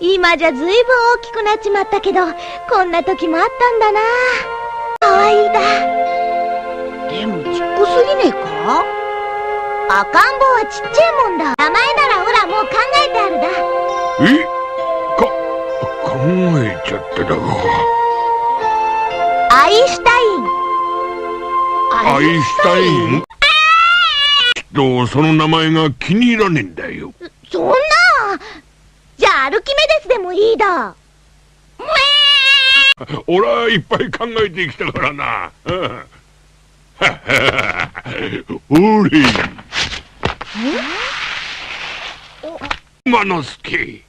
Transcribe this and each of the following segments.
今じゃずいぶん大きくなっちまったけど、こんな時もあったんだな。かわいいだ。でもちっこすぎねえか？赤ん坊はちっちゃいもんだ。名前ならほらもう考えてあるだ。え？か、考えちゃっただが。アインシュタイン。アインシュタイン？きっとその名前が気に入らねえんだよ。そんな？デスでもいいだ。俺はいっぱい考えてきたからな。うんおれ。馬之助、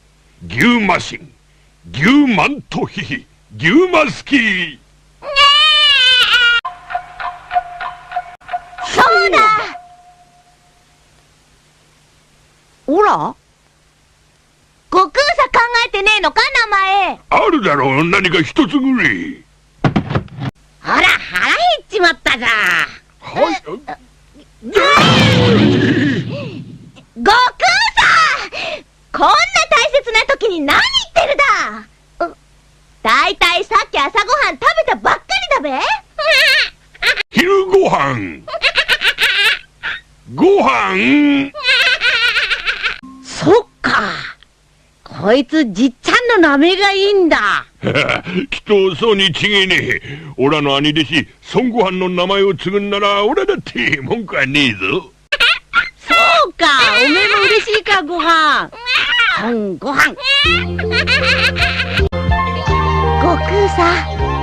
牛マシン、牛マントヒヒ、牛マスキー。そうだおら？のか名前。あるだろう、何か一つぐらい。ほら腹減っちまったじゃはい。悟空さこんな大切な時に何言ってるだうだいたいさっき朝ごはん食べたばっかりだべ昼ご飯。ご飯？そこいつじっちゃんの名前がいいんだきっとそうに違えねえ。オラの兄弟子、孫悟飯の名前を継ぐんなら、俺だって文句はねえぞ。そうかおめえも嬉しいかご飯うんご飯 悟空さ